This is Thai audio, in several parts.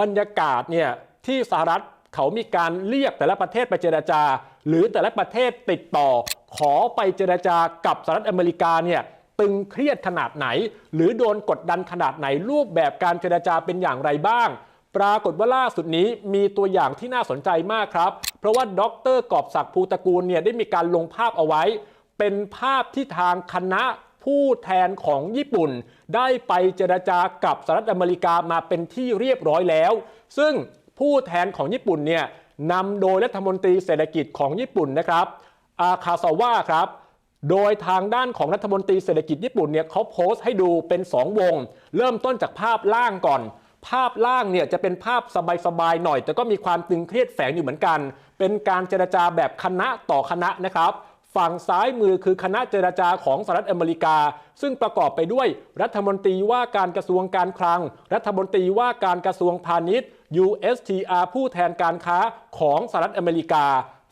บรรยากาศเนี่ยที่สหรัฐเขามีการเรียกแต่ละประเทศไปเจราจา หรือแต่ละประเทศติดต่อ ขอไปเจราจากับสหรัฐอเมริกาเนี่ยตึงเครียดขนาดไหน หรือโดนกดดันขนาดไหนรูปแบบการเจราจาเป็นอย่างไรบ้าง ปรากฏว่าล่าสุดนี้มีตัวอย่างที่น่าสนใจมากครับ เพราะว่าดรกอบศักดิ์ภูตระกูลเนี่ยได้มีการลงภาพเอาไว้ เป็นภาพที่ทางคณะ ผู้แทนของญี่ปุ่น ได้ไปเจรจากับสหรัฐอเมริกามาเป็นที่เรียบร้อยแล้ว ซึ่งผู้แทนของญี่ปุ่นเนี่ยนำโดยรัฐมนตรีเศรษฐกิจของญี่ปุ่นนะครับอาคาซาวะครับโดยทางด้านของรัฐมนตรีเศรษฐกิจญี่ปุ่นเนี่ยเขาโพสต์ให้ดูเป็น 2 วง เริ่มต้นจากภาพล่างก่อน ภาพล่างเนี่ยจะเป็นภาพสบายๆหน่อย แต่ก็มีความตึงเครียดแฝงอยู่เหมือนกัน เป็นการเจรจาแบบคณะต่อคณะนะครับ ฝั่งซ้ายมือคือคณะเจรจาของสหรัฐอเมริกา ซึ่งประกอบไปด้วยรัฐมนตรีว่าการกระทรวงการคลัง รัฐมนตรีว่าการกระทรวงพาณิชย์ USTR ผู้แทนการค้าของสหรัฐอเมริกา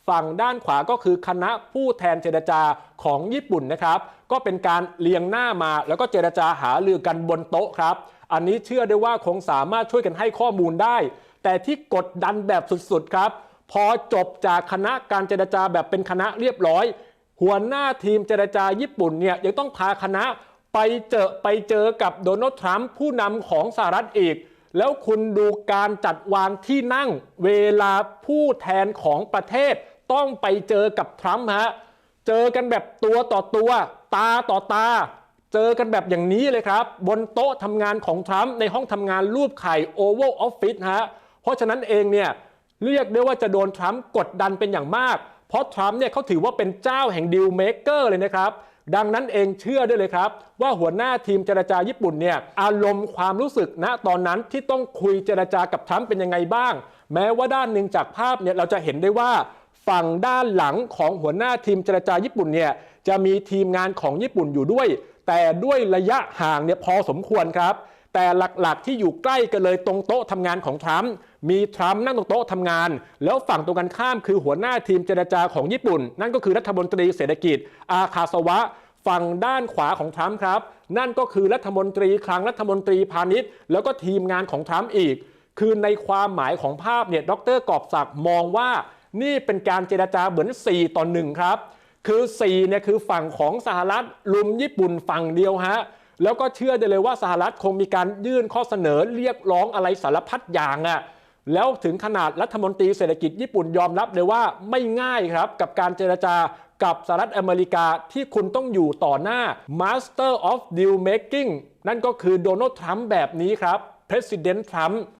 ฝั่งด้านขวาก็คือคณะผู้แทนเจรจาของญี่ปุ่นนะครับ ก็เป็นการเลียงหน้ามา แล้วก็เจรจาหารือกันบนโต๊ะครับ อันนี้เชื่อได้ว่าคงสามารถช่วยกันให้ข้อมูลได้ แต่ที่กดดันแบบสุดๆครับ พอจบจากคณะการเจรจาแบบเป็นคณะเรียบร้อย หัวหน้าทีมเจรจาญี่ปุ่นเนี่ยยังต้องพาคณะไปเจอไปเจอกับโดนัลด์ทรัมป์ผู้นำของสหรัฐอีก แล้วคุณดูการจัดวางที่นั่งเวลาผู้แทนของประเทศ ต้องไปเจอกับทรัมป์ฮะเจอกันแบบตัวต่อตัว ตาต่อตา เจอกันแบบอย่างนี้เลยครับ บนโต๊ะทำงานของทรัมป์ในห้องทำงานรูปไข่ Oval Office ฮะเพราะฉะนั้นเองเนี่ย เรียกได้ว่าจะโดนทรัมป์กดดันเป็นอย่างมาก เพราะทรัมป์เนี่ยเขาถือว่าเป็นเจ้าแห่งดีลเมเกอร์เลยนะครับ ดังนั้นเองเชื่อได้เลยครับ ว่าหัวหน้าทีมเจรจาญี่ปุ่นเนี่ยอารมณ์ความรู้สึกณตอนนั้นที่ต้องคุยเจรจากับทรัมป์เป็นยังไงบ้าง แม้ว่าด้านหนึ่งจากภาพเนี่ยเราจะเห็นได้ว่าฝั่งด้านหลังของหัวหน้าทีมเจรจาญี่ปุ่นเนี่ยจะมีทีมงานของญี่ปุ่นอยู่ด้วย แต่ด้วยระยะห่างเนี่ยพอสมควรครับ แต่หลักๆ ที่อยู่ใกล้กันเลยตรงโต๊ะทำงานของทรัมป์มีทรัมป์นั่งตรงโต๊ะทำงาน แล้วฝั่งตรงกันข้ามคือหัวหน้าทีมเจรจาของญี่ปุ่น นั่นก็คือรัฐมนตรีเศรษฐกิจ อาคาสวะฝั่งด้านขวาของทรัมป์ครับ นั่นก็คือรัฐมนตรีคลังรัฐมนตรีพาณิชย์ แล้วก็ทีมงานของทรัมป์อีก คือในความหมายของภาพเนี่ยดรกอบศักดิ์มองว่านี่เป็นการเจรจาเหมือน 4 ต่อ 1 ครับ คือ 4 เนี่ยคือฝั่งของสหรัฐลุมญี่ปุ่นฝั่งเดียวฮะ แล้วก็เชื่อได้เลยว่าสหรัฐคงมีการยื่นข้อเสนอเรียกร้องอะไรสารพัดอย่างอะ่ะแล้วถึงขนาดรัฐมนตรีเศรษฐกิจญี่ปุ่นยอมรับเลยว่าไม่ง่ายครับ กับการเจรจากับสหรัฐอเมริกาที่คุณต้องอยู่ต่อหน้า Master of Deal Making นั่นก็คือโดนัลด์ทรัมป์แบบนี้ครับ President Trump